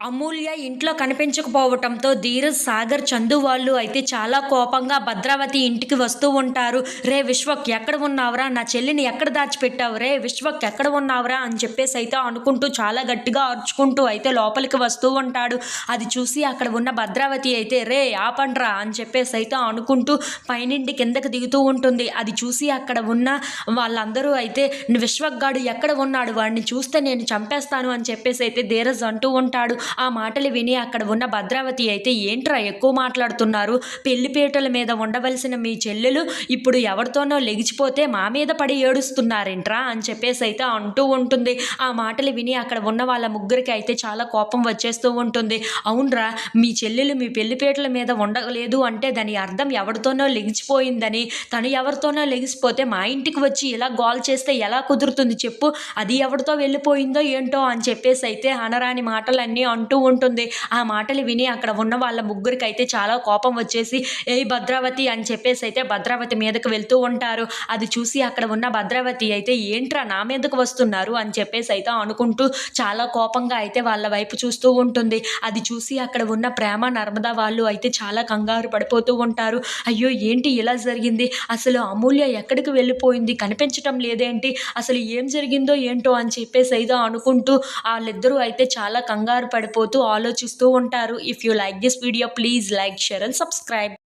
అమూల్య ఇంట్లో కనిపించకపోవటంతో ధీరజ్ సాగర్ చందు వాళ్ళు అయితే చాలా కోపంగా భద్రావతి ఇంటికి వస్తూ ఉంటారు. రే విశ్వక్ ఎక్కడ ఉన్నావురా? నా చెల్లిని ఎక్కడ దాచిపెట్టావు? రే విశ్వక్ ఎక్కడ ఉన్నావురా? అని చెప్పేసి అయితే అనుకుంటూ చాలా గట్టిగా అరుచుకుంటూ అయితే లోపలికి వస్తూ ఉంటాడు. అది చూసి అక్కడ ఉన్న భద్రావతి అయితే రే ఆపండ్రా అని చెప్పేసి అయితే అనుకుంటూ పైనుండి కిందకి దిగుతూ ఉంటుంది. అది చూసి అక్కడ ఉన్న వాళ్ళందరూ అయితే విశ్వక్ గాడు ఎక్కడ ఉన్నాడు? వాడిని చూస్తే నేను చంపేస్తాను అని చెప్పేసి అయితే ధీరజ్ అంటూ ఉంటాడు. ఆ మాటలు విని అక్కడ ఉన్న భద్రావతి అయితే ఏంట్రా ఎక్కువ మాట్లాడుతున్నారు? పెళ్ళిపేటల మీద ఉండవలసిన మీ చెల్లెలు ఇప్పుడు ఎవరితోనో లెగిచిపోతే మా మీద పడి ఏడుస్తున్నారేంట్రా? అని చెప్పేసి అయితే అంటూ ఉంటుంది. ఆ మాటలు విని అక్కడ ఉన్న వాళ్ళ ముగ్గురికి అయితే చాలా కోపం వచ్చేస్తూ ఉంటుంది. అవునరా మీ చెల్లెలు మీ పెళ్ళిపేటల మీద ఉండలేదు అంటే దాని అర్థం ఎవరితోనో లెగిచిపోయిందని. తను ఎవరితోనో లెగిసిపోతే మా ఇంటికి వచ్చి ఇలా గోల్ చేస్తే ఎలా కుదురుతుంది చెప్పు? అది ఎవరితో వెళ్ళిపోయిందో ఏంటో అని చెప్పేసి అయితే అనరాని మాటలన్నీ అంటూ ఉంటుంది. ఆ మాటలు విని అక్కడ ఉన్న వాళ్ళ ముగ్గురికి అయితే చాలా కోపం వచ్చేసి ఏ భద్రావతి అని చెప్పేసి అయితే భద్రావతి మీదకు వెళ్తూ ఉంటారు. అది చూసి అక్కడ ఉన్న భద్రావతి అయితే ఏంట్రా నా మీదకు వస్తున్నారు? అని చెప్పేసి అయితే అనుకుంటూ చాలా కోపంగా అయితే వాళ్ళ వైపు చూస్తూ ఉంటుంది. అది చూసి అక్కడ ఉన్న ప్రేమ నర్మదా వాళ్ళు అయితే చాలా కంగారు పడిపోతూ ఉంటారు. అయ్యో ఏంటి ఇలా జరిగింది? అసలు అమూల్య ఎక్కడికి వెళ్ళిపోయింది? కనిపించటం లేదేంటి? అసలు ఏం జరిగిందో ఏంటో? అని చెప్పేసి అయితే అనుకుంటూ వాళ్ళిద్దరూ అయితే చాలా కంగారు పడి పడిపోతూ ఆలోచిస్తూ ఉంటారు. If you like this video please like share and subscribe